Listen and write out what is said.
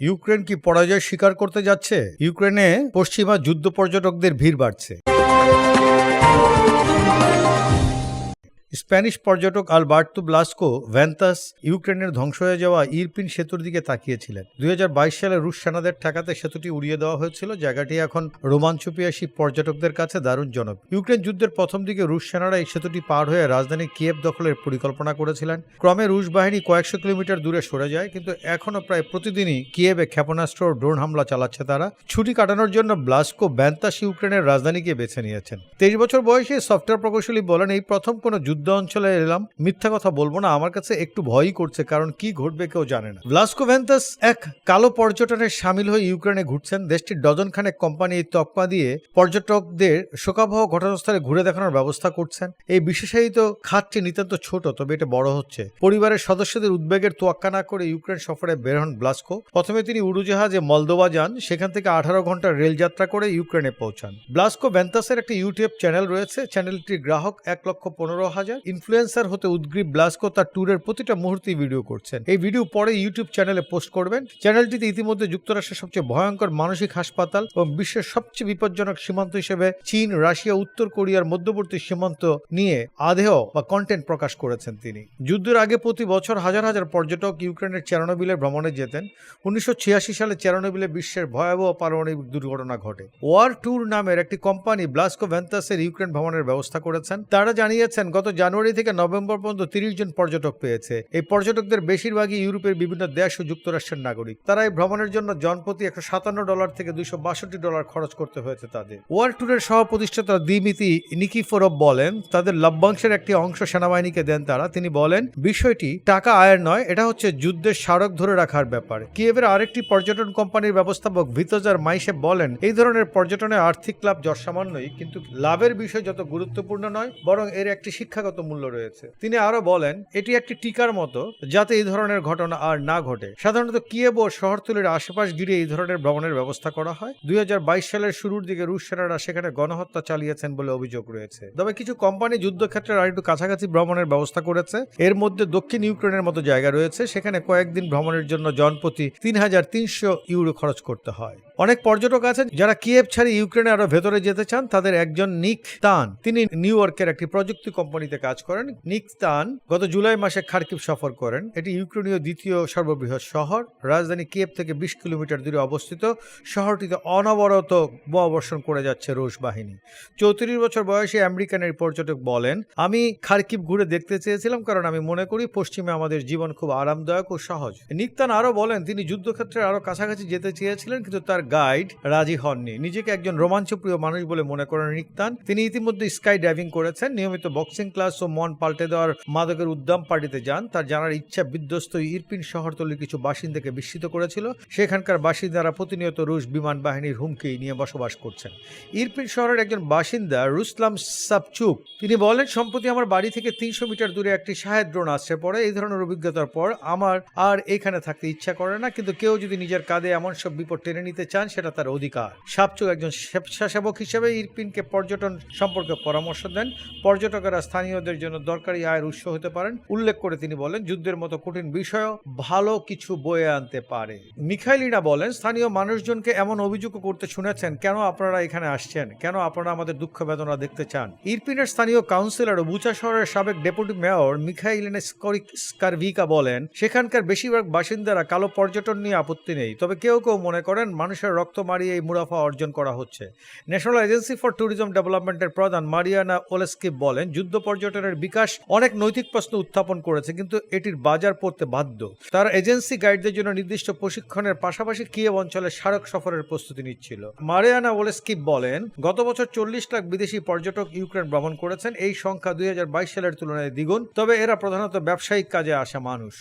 Ukraine কি পরাজয় স্বীকার করতে যাচ্ছে? ইউক্রেনে পশ্চিমা যুদ্ধ পর্যটকদের ভিড় বাড়ছে। স্প্যানিশ পর্যটক আলবার্তো ব্লাস্কো ভ্যান্তাস ইউক্রেনের ধ্বংস হয়ে যাওয়া ইরপিন সেতুর দিকে তাকিয়েছিলেন। দুই হাজার বাইশ সালে রুশ সেনাদের ঠেকাতে সেতুটি উড়িয়ে দেওয়া হয়েছিল। জায়গাটি এখন রোমাঞ্চপিয়াসী পর্যটকদের কাছে দারুণ জনক ইউক্রেন যুদ্ধের প্রথম দিকে রুশ সেনারা এই সেতুটি পার হয়ে রাজধানী কিয়েভ দখলের পরিকল্পনা করেছিলেন। ক্রমে রুশ বাহিনী কয়েকশো কিলোমিটার দূরে সরে যায়, কিন্তু এখনও প্রায় প্রতিদিনই কিয়েভে ক্ষেপণাস্ত্র ড্রোন হামলা চালাচ্ছে তারা। ছুটি কাটানোর জন্য ব্লাস্কো ব্যান্তাস ইউক্রেনের রাজধানীকে বেছে নিয়েছেন। তেইশ বছর বয়সে সফটওয়্যার প্রকৌশলী বলেন, এই প্রথম কোনো যুদ্ধ অঞ্চলে এলাম, মিথ্যা কথা বলব না, আমার কাছে একটু ভয়ই করছে, কারণ কি ঘটবে কেউ জানে না। ব্লাস্কো ভ্যান্তাস এক কালো পর্যটনের সামিল হয়ে ইউক্রেনে ঘুরছেন। দেশটির ডজন খানেক কোম্পানি তকমা দিয়ে পর্যটকদের শোকাবহ ঘটনাস্থলে ঘুরে দেখানোর ব্যবস্থা করছেন। এই বিশেষায়িত খাতটি নিতান্ত ছোট, তবে এটা বড় হচ্ছে। পরিবারের সদস্যদের উদ্বেগের তোয়াক্কা না করে ইউক্রেন সফরে বের হন ব্লাস্কো প্রথমে তিনি উড়োজাহাজে মলদোবা যান, সেখান থেকে আঠারো ঘণ্টার রেল যাত্রা করে ইউক্রেনে পৌঁছান। ব্লাস্কো ভ্যান্তাসের একটি ইউটিউব চ্যানেল রয়েছে। চ্যানেলটির গ্রাহক এক লক্ষ পনেরো হাজার ইনফ্লুয়েন্সার হতে উদ্গ্রীব ব্লাস্কো তার ট্যুরের প্রতিটা মুহূর্তে ভিডিও করছেন। এই ভিডিও পরে ইউটিউব চ্যানেলে পোস্ট করবেন। চ্যানেলটিতে ইতিমধ্যে যুক্তরাষ্ট্রের সবচেয়ে ভয়ঙ্কর মানসিক হাসপাতাল এবং বিশ্বের সবচেয়ে বিপজ্জনক সীমান্ত হিসেবে চীন, রাশিয়া, উত্তর কোরিয়ার মধ্যবর্তী সীমান্ত নিয়ে আদেহ বা কন্টেন্ট প্রকাশ করেছেন তিনি। যুদ্ধের আগে প্রতি বছর হাজার হাজার পর্যটক ইউক্রেনের চেরানোবিলে ভ্রমণে যেতেন। উনিশশো ছিয়াশি সালে চেরানোবিলে বিশ্বের ভয়াবহ পারমাণবিক দুর্ঘটনা ঘটে। ওয়ার ট্যুর নামের একটি কোম্পানি ব্লাস্কো ভ্যান্তাসের ইউক্রেন ভ্রমণের ব্যবস্থা করেছেন। তারা জানিয়েছেন, গত জানুয়ারি থেকে নভেম্বর পর্যন্ত তিরিশ জন পর্যটক পেয়েছে। এই পর্যটকদের বেশিরভাগই ইউরোপের বিভিন্ন দেশ ও যুক্তরাষ্ট্রের নাগরিক। তারা এই ভ্রমণের জন্য জনপ্রতি একশো সাতান্ন ডলার থেকে দুইশো বাষট্টি ডলার খরচ করতে হয়েছে তাদের। ওয়ার ট্যুরের সহ প্রতিষ্ঠাতা দিমিতি নিকিফোরব বলেন, তাদের লভ্যাংশের একটি অংশ সেনাবাহিনীকে দেন তারা। তিনি বলেন, বিষয়টি টাকা আয়ের নয়, এটা হচ্ছে যুদ্ধের স্মারক ধরে রাখার ব্যাপার। কিয়েভের আরেকটি পর্যটন কোম্পানির ব্যবস্থাপক ভিতজার মাইসে বলেন, এই ধরনের পর্যটনে আর্থিক লাভ যৎসামান্যই, কিন্তু লাভের বিষয় যত গুরুত্বপূর্ণ নয়, বরং এর একটি শিক্ষাগত মূল্য রয়েছে। তিনি আরও বলেন, এটি একটি টিকার মতো, যাতে এই ধরনের ঘটনা আর না ঘটে। সাধারণত কিয়েভ ও শহরতলির আশেপাশ ঘিরে এই ধরনের ভ্রমণের ব্যবস্থা করা হয়। দুই হাজার বাইশ সালের শুরুর দিকে রুশ সেনারা সেখানে গণহত্যা চালিয়েছেন বলে অভিযোগ রয়েছে। তবে কিছু কোম্পানি যুদ্ধক্ষেত্রের আর একটু কাছাকাছি ভ্রমণের ব্যবস্থা করেছে। এর মধ্যে দক্ষিণ ইউক্রেনের মতো জায়গা রয়েছে। সেখানে কয়েকদিন ভ্রমণের জন্য জনপ্রতি তিন হাজার তিনশো ইউরো খরচ করতে হয়। অনেক পর্যটক আছেন যারা কিয়েভ ছাড়ি ইউক্রেনে আরও ভেতরে যেতে চান। তাদের একজন নিক তান। তিনি নিউ ইয়র্কের একটি প্রযুক্তি কোম্পানিতে কাজ করেন। নিক তান গত জুলাই মাসে খার্কিভ সফর করেন। এটি ইউক্রেনীয় দ্বিতীয় সর্ববৃহৎ শহর। রাজধানী কিয়েভ থেকে বিশ কিলোমিটার দূরে অবস্থিত। শহরটিতে অনবরত বোমাবর্ষণ করে যাচ্ছে রুশ বাহিনী। চৌত্রিশ বছর বয়সী আমেরিকান এই পর্যটক বলেন, আমি খার্কিভ ঘুরে দেখতে চেয়েছিলাম কারণ আমি মনে করি পশ্চিমে আমাদের জীবন খুব আরামদায়ক ও সহজ। নিকতান আরও বলেন, তিনি যুদ্ধক্ষেত্রে আরও কাছাকাছি যেতে চেয়েছিলেন, কিন্তু তার গাইড রাজি হননি। নিজেকে একজন রোমাঞ্চপ্রিয় মানুষ বলে মনে করেন নিকতান তিনি ইতিমধ্যে স্কাই ডাইভিং করেছেন। নিয়মিত বক্সিং ক্লাস ও মন পাল্টে দেওয়ার মাদকের উদ্যম পার্টিতে যান। তার জানার ইচ্ছা বিধ্বস্ত ইরপিন শহরতলির কিছু বাসিন্দাকে বিস্মিত করেছিল। সেখানকার বাসিন্দারা প্রতিনিয়ত রুশ বিমান বাহিনীর হুমকি নিয়ে বসবাস করছেন। ইরপিন শহরের একজন বাসিন্দা রুসলাম সাপচুক, তিনি বলেন, সম্প্রতি আমার বাড়ি থেকে তিনশো মিটার দূরে একটি শাহেদ ড্রোন আসছে পরে, এই ধরনের অভিজ্ঞতার পর আমার আর এখানে থাকতে ইচ্ছা করে না। কিন্তু কেউ যদি নিজের কাঁধে এমন সব বিপদ টেনে নিতে চান, সেটা তার অধিকার। সাপচুক একজন স্বেচ্ছাসেবক হিসেবে ইরপিনকে পর্যটন সম্পর্কে পরামর্শ দেন। পর্যটকেরা স্থানীয়দের জন্য দরকারি আয়ের উৎস হতে পারেন। উল্লেখ করে তিনি বলেন, যুদ্ধের মতো কঠিন বিষয়ও ভালো কিছু বয়ে আনতে পারে। মিখাইলিনা বলেন, স্থানীয় মানুষজনকে এমন অভিযোগও করতে শুনেছেন, কেন আপনারা এখানে আসছেন? কেন আপনারা আমাদের দুঃখ বেদনা দেখতে চান? ইরপিনের স্থানীয় কাউন্সিলর ও বুচা শহরের সাবেক ডেপুটি মেয়র মিখাইলিনা স্কারভিকা বলেন, সেখানকার বেশিরভাগ বাসিন্দারা কালো পর্যটন নিয়ে আপত্তি নেই। তবে কেউ কেউ মনে করেন, মানুষের রক্ত মারিয়ে এই মুনাফা অর্জন করা হচ্ছে। ন্যাশনাল এজেন্সি ফর ট্যুরিজম ডেভেলপমেন্টের প্রধান মারিয়ানা ওলেস্কি বলেন, যুদ্ধ পর্যটনের বিকাশ অনেক নৈতিক প্রশ্ন উত্থাপন করেছে, কিন্তু এটির বাজার পড়তে বাধ্য। তার এজেন্সি গাইডদের জন্য নির্দিষ্ট প্রশিক্ষণের পাশাপাশি কিয়েভ অঞ্চলে স্মারক সফরের প্রস্তুতি নিচ্ছিল। মারিয়ানা ওলেস্কি বলেন, গত বছর চল্লিশ লাখ বিদেশি পর্যটক ইউক্রেন ভ্রমণ করেছেন, এই সংখ্যা দুই হাজার বাইশ সালের তুলনায় দ্বিগুণ, তবে এরা প্রধানত ব্যবসায়িক কাজে আসা মানুষ।